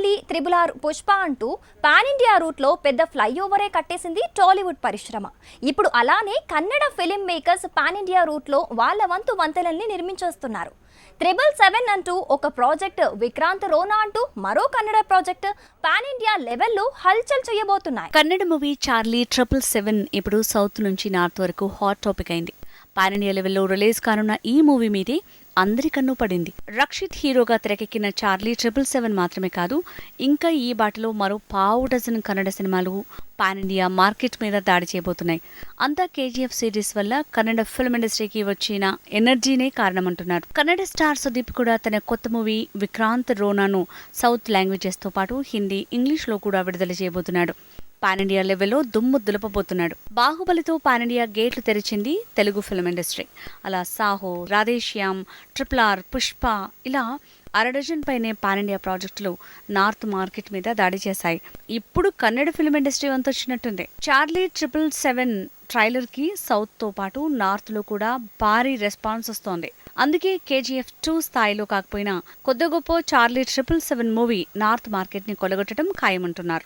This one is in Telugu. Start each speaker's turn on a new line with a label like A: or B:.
A: బాహుబలి త్రిబుల్ ఆర్ పుష్ప అంటూ పాన్ ఇండియా రూట్లో పెద్ద ఫ్లైఓవరే కట్టేసింది టాలీవుడ్ పరిశ్రమ. ఇప్పుడు అలానే Kannada film makers pan India రూట్లో వాళ్ళ వంతు వంతెనల్ని నిర్మించేస్తున్నారు. త్రిబుల్ సెవెన్ అంటూ ఒక ప్రాజెక్ట్ విక్రాంత్ రోనా అంటూ మరో కన్నడ ప్రాజెక్ట్ పాన్ ఇండియా లెవెల్లో హల్చల్ చేయబోతున్నాయి.
B: Kannada movie Charlie triple seven ఇప్పుడు సౌత్ నుంచి నార్త్ వరకు హాట్ టాపిక్ అయింది. పాన్ ఇండియా లెవెల్లో రిలీజ్ కానున్న ఈ మూవీ మీదే అందరి కన్ను పడింది. రక్షిత్ హీరోగా తెరకెక్కిన చార్లీ ట్రిపుల్ సెవెన్ మాత్రమే కాదు ఇంకా ఈ బాటలో మరో పావు డజన్ కన్నడ సినిమాలు పాన్ ఇండియా మార్కెట్ మీద దాడి చేయబోతున్నాయి. అంతా కేజీఎఫ్ సిరీస్ వల్ల కన్నడ ఫిల్మ్ ఇండస్ట్రీకి వచ్చిన ఎనర్జీనే కారణమంటున్నారు. కన్నడ స్టార్ సుదీప్ కూడా తన కొత్త మూవీ విక్రాంత్ రోనాను సౌత్ లాంగ్వేజెస్తో పాటు హిందీ ఇంగ్లీష్లో కూడా విడుదల చేయబోతున్నాడు. పానిండియా లెవెల్లో దుమ్ము దులపబోతున్నాడు. బాహుబలితో పానిండియా గేట్లు తెరిచింది తెలుగు ఫిల్మ్ ఇండస్ట్రీ. అలా సాహో రాధేశ్యామ్ ట్రిపుల్ ఆర్ పుష్ప ఇలా అరడజన్ పైనే పానిండియా ప్రాజెక్టులు నార్త్ మార్కెట్ మీద దాడి చేశాయి. ఇప్పుడు కన్నడ ఫిల్మ్ ఇండస్ట్రీ వంత వచ్చినట్టుంది చార్లీ ట్రిపుల్ సెవెన్ ట్రైలర్కి సౌత్తో పాటు నార్త్లో కూడా భారీ రెస్పాన్స్ వస్తోంది. అందుకే కేజీఎఫ్ టూ స్థాయిలో కాకపోయినా కొద్ది గొప్ప Charlie triple seven movie north మార్కెట్ని కొలగొట్టడం ఖాయమంటున్నారు.